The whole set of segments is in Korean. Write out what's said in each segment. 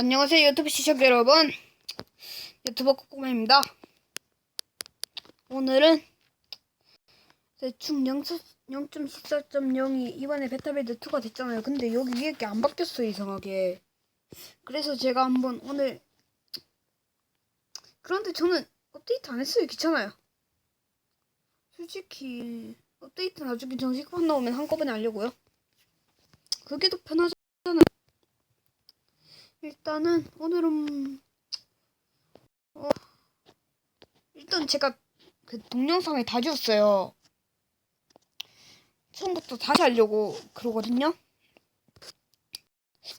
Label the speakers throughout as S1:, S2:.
S1: 안녕하세요 유튜브 시청자 여러분. 유튜버 꼬꼬마입니다. 오늘은 대충 0.14.0이 이번에 베타빌드 2가 됐잖아요. 근데 여기 위에 게 안 바뀌었어요 이상하게. 그래서 제가 한번 오늘 그런데 저는 업데이트 안 했어요. 귀찮아요. 솔직히 업데이트 나중에 정식 판 나오면 한꺼번에 하려고요. 그게 더 편하잖아요 일단은 오늘은 어, 일단 제가 그 동영상에 다 지웠어요. 처음부터 다시 하려고 그러거든요.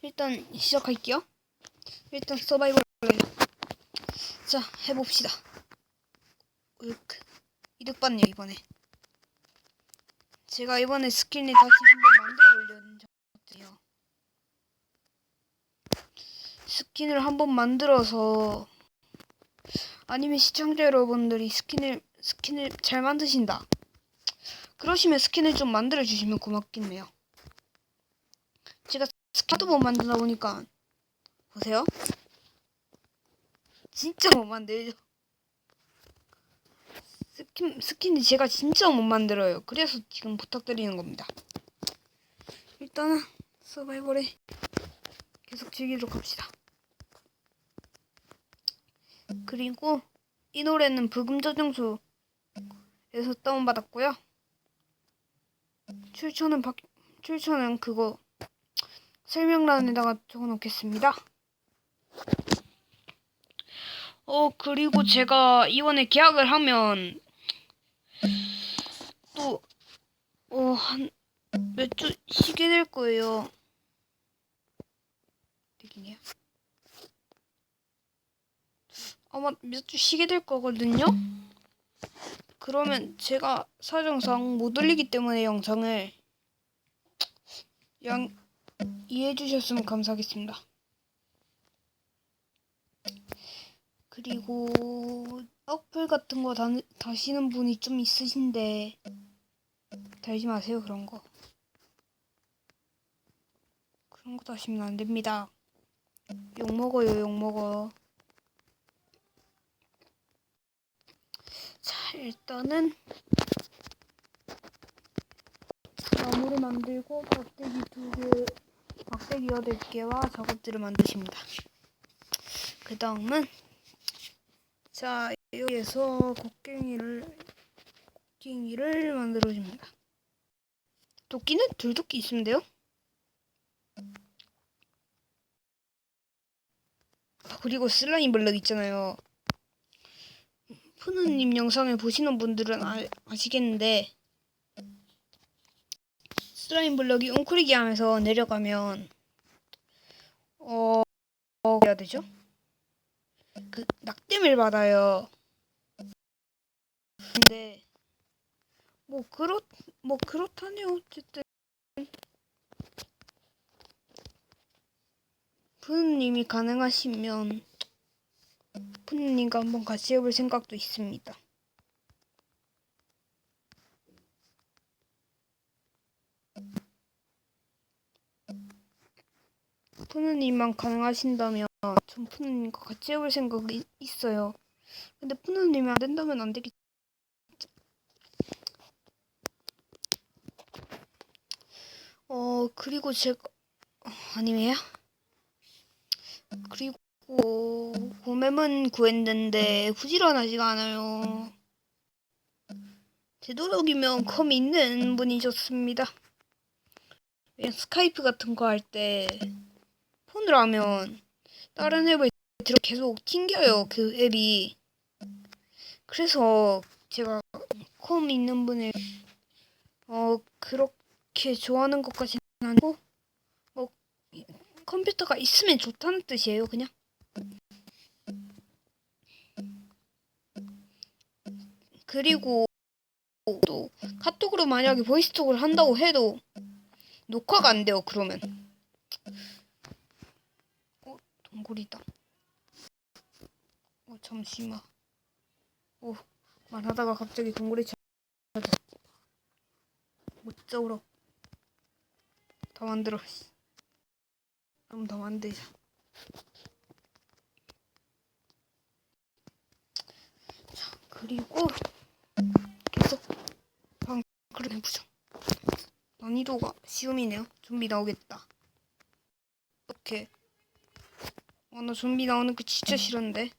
S1: 일단 시작할게요. 일단 서바이벌 자 해봅시다. 으크 이득 받네요 이번에. 제가 이번에 스킨을 다시 한번 만들어 올려는 적 같아요. 스킨을 한번 만들어서 아니면 시청자 여러분들이 스킨을 스킨을 잘 만드신다. 그러시면 스킨을 좀 만들어 주시면 고맙겠네요. 제가 스킨도 못 만들다 보니까 보세요. 진짜 못 만들죠. 스킨 스킨이 제가 진짜 못 만들어요. 그래서 지금 부탁드리는 겁니다. 일단은 서바이벌에 계속 즐기도록 합시다. 그리고 이 노래는 부금 저장소에서 다운받았고요. 출처는 바, 출처는 그거 설명란에다가 적어놓겠습니다. 어 그리고 제가 이번에 계약을 하면 또 어 한 몇 주 쉬게 될 거예요. 되기네요. 아마 몇 주 쉬게 될 거거든요. 그러면 제가 사정상 못 올리기 때문에 영상을 양 이해해 주셨으면 감사하겠습니다. 그리고 어플 같은 거 다, 다시는 분이 좀 있으신데 달지 마세요 그런 거. 그런 거 다시면 안 됩니다. 욕 먹어요 욕 먹어. 자, 일단은 나무를 만들고 막대기 두 개, 막대기 여덟 개와 작업들을 만드십니다. 그 다음은 자 여기에서 곡괭이를 곡괭이를 만들어줍니다. 도끼는 둘도끼 있으면 돼요. 아, 그리고 슬라임 블럭 있잖아요. 푸느님 영상을 보시는 분들은 아, 아시겠는데 슬라임 블럭이 웅크리기 하면서 내려가면 어, 어 해야 되죠? 그 낙뎀을 받아요. 근데 뭐 그렇 뭐 그렇다네요. 어쨌든 푸느님이 가능하시면 푸느님과 한번 같이 해볼 생각도 있습니다. 푸느님만 가능하신다면 전 푸느님과 같이 해볼 생각이 있어요. 근데 푸느님이 안 된다면 안 되겠죠. 어 그리고 제가 어, 아니에요? 그리고 봄에문 구했는데 부지런하지가 않아요. 되도록이면 컴이 있는 분이 좋습니다. 왜냐면 스카이프 같은 거 할 때 폰으로 하면 다른 앱을 들어 계속 튕겨요 그 앱이. 그래서 제가 컴 있는 분을 어 그렇게 좋아하는 것까지는 아니고 뭐 컴퓨터가 있으면 좋다는 뜻이에요 그냥. 그리고 또 카톡으로 만약에 보이스톡을 한다고 해도 녹화가 안 돼요. 그러면 어 동굴이다. 어 잠시만. 오 말하다가 갑자기 동굴이 찾아. 못 잡으러 더 만들어. 그럼 더 만들자. 자, 그리고 계속 방 그런 해보자. 난이도가 쉬움이네요. 좀비 나오겠다. 이렇게. 아, 나 좀비 나오는 거 진짜 싫은데.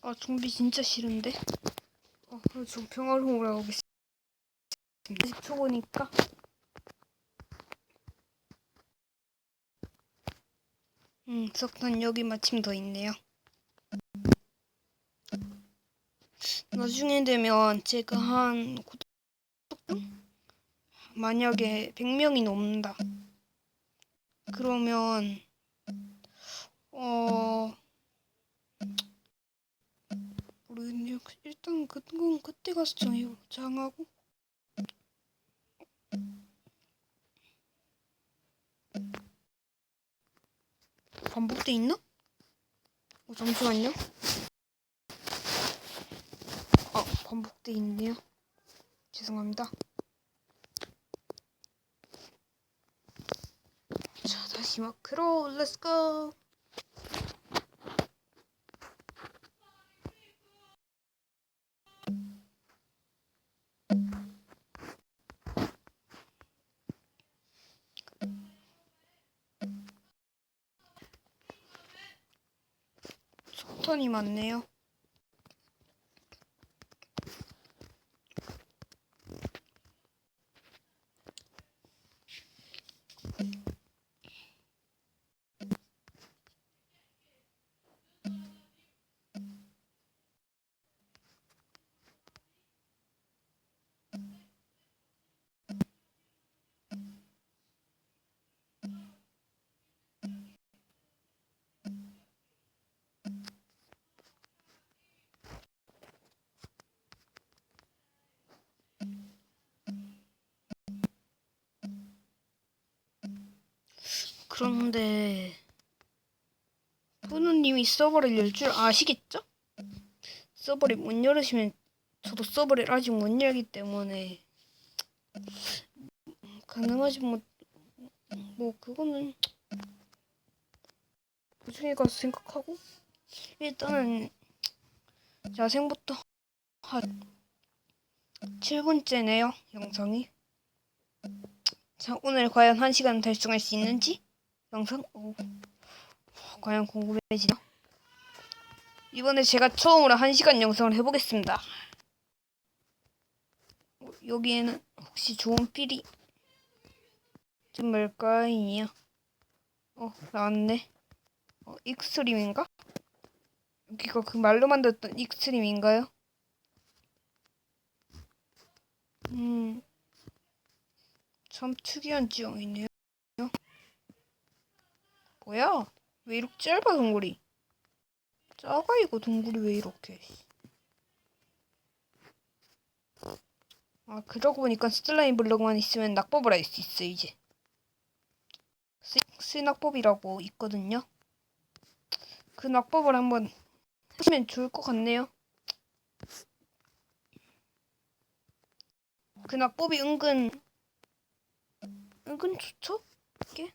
S1: 아, 좀비 진짜 싫은데. 어, 좀 평화로운 오겠습니다. 아직 초보니까. 음, 석탄 여기 마침 더 있네요. 나중에 되면 제가 한 구독자 만약에 100명이 넘는다. 그러면 어 모르겠네요. 일단 그건 그때 가서 정해요. 장하고 반복돼 있나? 어, 잠시만요. 아, 반복돼 있네요. 죄송합니다. 자, 다시 마크로 렛츠고. 석탄이 많네요. 그런데 푸누님이 서버를 열 줄 아시겠죠? 서버를 못 열으시면 저도 서버를 아직 못 열기 때문에 가능하지 뭐, 뭐 그거는 나중에 가서 생각하고 일단은 야생부터 한 7분째네요 영상이. 자 오늘 과연 1시간 달성할 수 있는지 영상 오, 과연 궁금해지나 이번에 제가 처음으로 1시간 영상을 해보겠습니다 어, 여기에는 혹시 좋은 필이 좀 뭘까요? 어 나왔네 어 익스트림인가? 여기가 그 말로 만들었던 익스트림인가요? 음, 참 특이한 지형이네요. 뭐야? 왜 이렇게 짧아 동굴이? 작아 이거 동굴이 왜 이렇게? 아 그러고 보니까 슬라임 블럭만 있으면 낙법을 할 수 있어 이제. 스, 스낙법이라고 있거든요. 그 낙법을 한번 하시면 좋을 것 같네요. 그 낙법이 은근 은근 좋죠? 이게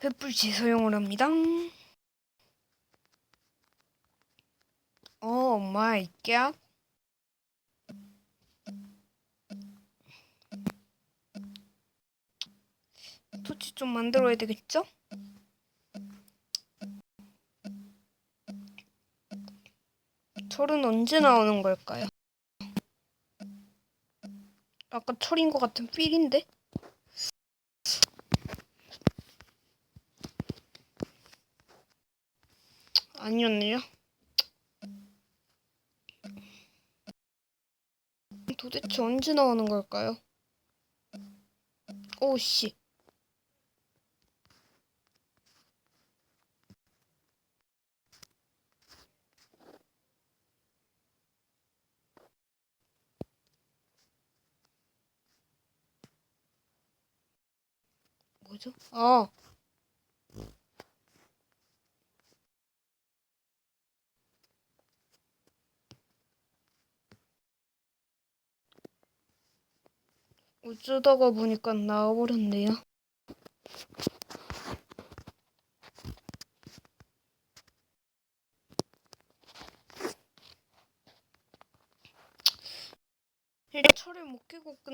S1: 횃불 재사용을 합니다. 오 마이 갓. 토치 좀 만들어야 되겠죠? 철은 언제 나오는 걸까요? 아까 철인 것 같은 필인데? 아니었네요. 도대체 언제 나오는 걸까요? 오씨. 뭐죠? 아. 어쩌다가 보니까 나와버렸네요. 철을 못 깨고 끝,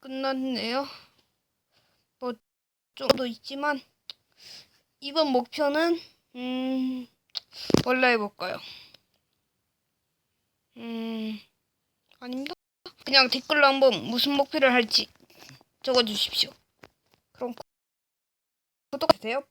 S1: 끝났네요. 뭐 좀 더 있지만 이번 목표는 음 뭘로 해볼까요? 음 아닙니다. 그냥 댓글로 한번 무슨 목표를 할지 적어주십시오. 그럼 구독하세요. 뿅.